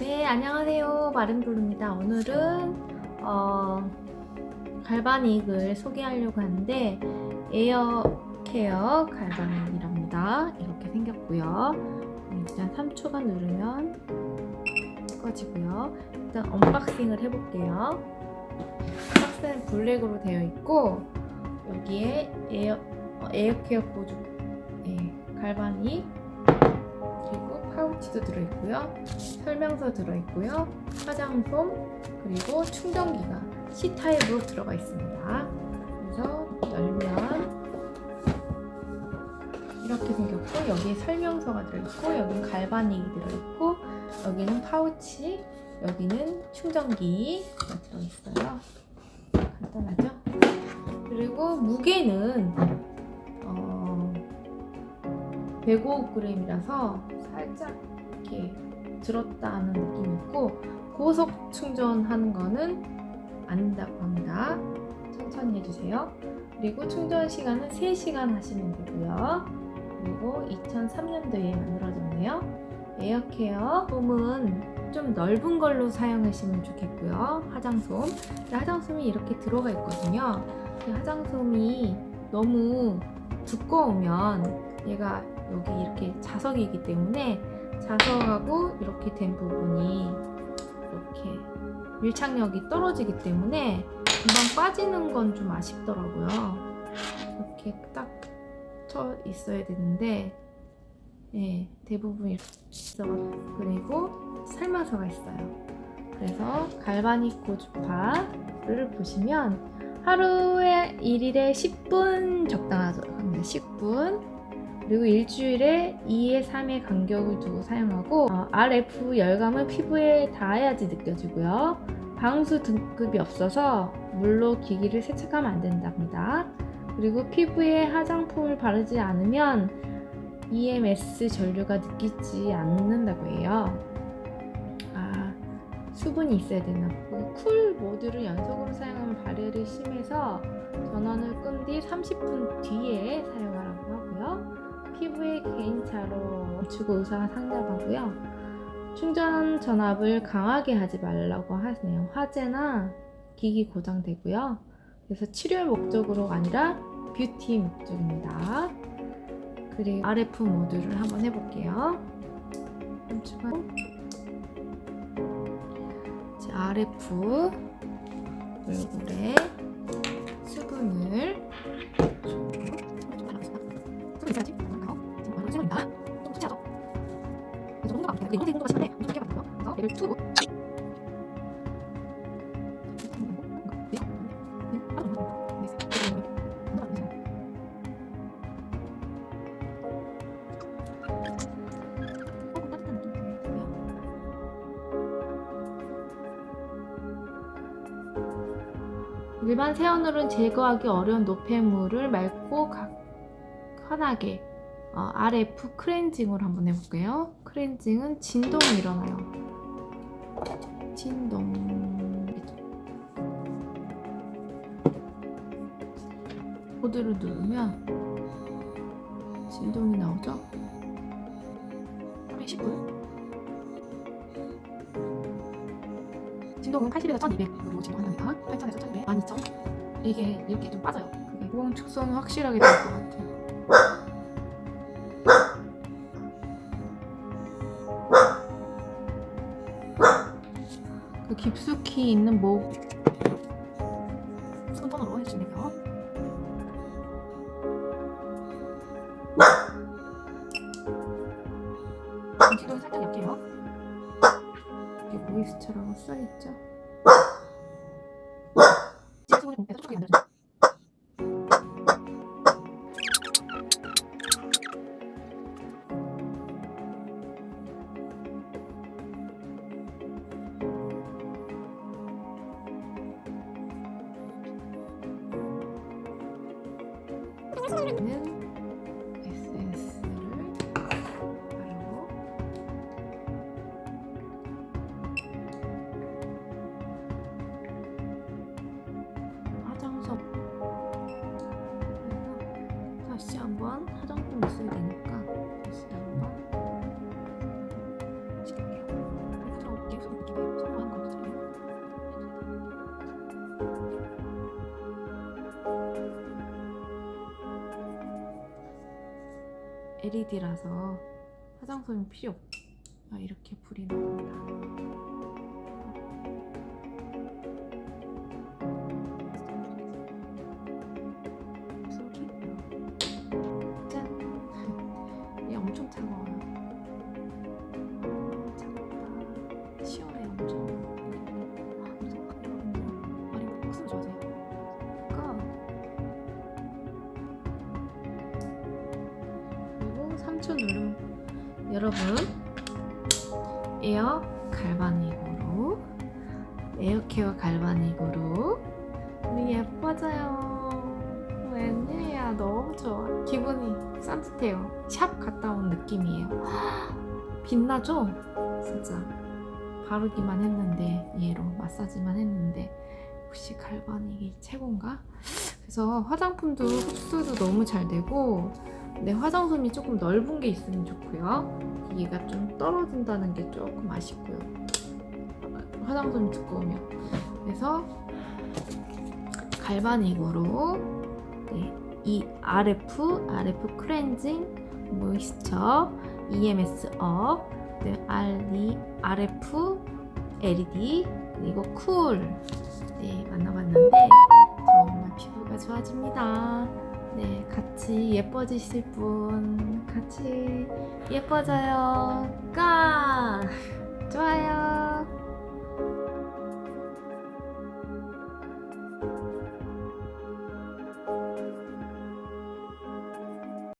네, 안녕하세요. 마름블루입니다. 오늘은 어, 갈바닉을 소개하려고 하는데 에어 케어 갈바닉이랍니다. 이렇게 생겼고요. 일단 3초간 누르면 꺼지고요. 일단 언박싱을 해볼게요. 박스는 블랙으로 되어 있고 여기에 에어 어, 에어케어 보조 예, 갈바닉 파우치도 들어있고요. 설명서 들어있고요. 화장솜 그리고 충전기가 C타입으로 들어가 있습니다. 그래서 열면 이렇게 생겼고 여기에 설명서가 들어있고 여기는 갈바닉이 들어있고 여기는 파우치 여기는 충전기가 들어있어요. 간단하죠? 그리고 무게는 어, 105g이라서 살짝 이렇게 들었다 하는 느낌이 있고 고속 충전하는 거는 아니다고 합니다. 천천히 해주세요. 그리고 충전 시간은 3시간 하시면 되고요. 그리고 2003년도에 만들어졌네요. 에어케어 솜은 좀 넓은 걸로 사용하시면 좋겠고요. 화장솜. 화장솜이 이렇게 들어가 있거든요. 그 화장솜이 너무 두꺼우면 얘가 여기 이렇게 자석이기 때문에 자석하고 이렇게 된 부분이 이렇게 밀착력이 떨어지기 때문에 금방 빠지는 건 좀 아쉽더라고요. 이렇게 딱 쳐 있어야 되는데 예, 대부분 이렇게 있어 그리고 설명서가 있어요. 그래서 갈바닉 고주파를 보시면 하루에 1일에 10분 적당합니다. 10분. 그리고 일주일에 2에 3의 간격을 두고 사용하고 어, RF 열감은 피부에 닿아야지 느껴지고요. 방수 등급이 없어서 물로 기기를 세척하면 안 된답니다. 그리고 피부에 화장품을 바르지 않으면 EMS 전류가 느끼지 않는다고 해요. 아, 수분이 있어야 되나? 쿨 모드를 연속으로 사용하면 발열이 심해서 전원을 끈 뒤 30분 뒤에 사용하라고 하고요. 피부에 개인차로 멈추고 의사가 상담하고요. 충전 전압을 강하게 하지 말라고 하네요. 화재나 기기 고장되고요. 그래서 치료 목적으로 아니라 뷰티 목적입니다. 그리고 RF 모드를 한번 해볼게요. 멈추고 자, RF 얼굴에 수분을 수분 있 얘를 투고 일반 세안으로는 제거하기 어려운 노폐물을 맑고 가- 환하게 어, RF 클렌징으로 한번 해볼게요. 클렌징은 진동이 일어나요. 진동. 코드를 누르면 진동이 나오죠? 하루에 10분. 진동은 80에서 1200으로 진동한답니다. 8000에서 1200, 12000. 이게 이렇게 좀 빠져요. 보험 축소는 확실하게 될 것 같아요. 깊숙이 있는 목 해주시면 돼요. 진동이 살짝 약해요. 이게 모이스처라고 써있죠. 는 LED라서 화장솜이 필요 없. 아, 이렇게 불이 나옵니다. 3초 누름 여러분 에어 갈바닉으로 에어 케어 갈바닉으로. 우리 예뻐져요. 웬일이야 너무 좋아. 기분이 산뜻해요. 샵 갔다 온 느낌이에요. 빛나죠? 진짜. 바르기만 했는데 얘로 마사지만 했는데. 역시 갈바닉이 최고인가? 그래서 화장품도 흡수도 너무 잘 되고 내 화장솜이 조금 넓은 게 있으면 좋고요. 얘가 좀 떨어진다는 게 조금 아쉽고요. 화장솜이 두꺼우면. 그래서 갈바닉으로 네, 이 RF, RF 클렌징 모이스처 EMS 업, 네, RD, RF LED 그리고 쿨 네, 만나봤는데 정말 피부가 좋아집니다. 네, 같이 예뻐지실 분 같이 예뻐져요. 까! 좋아요.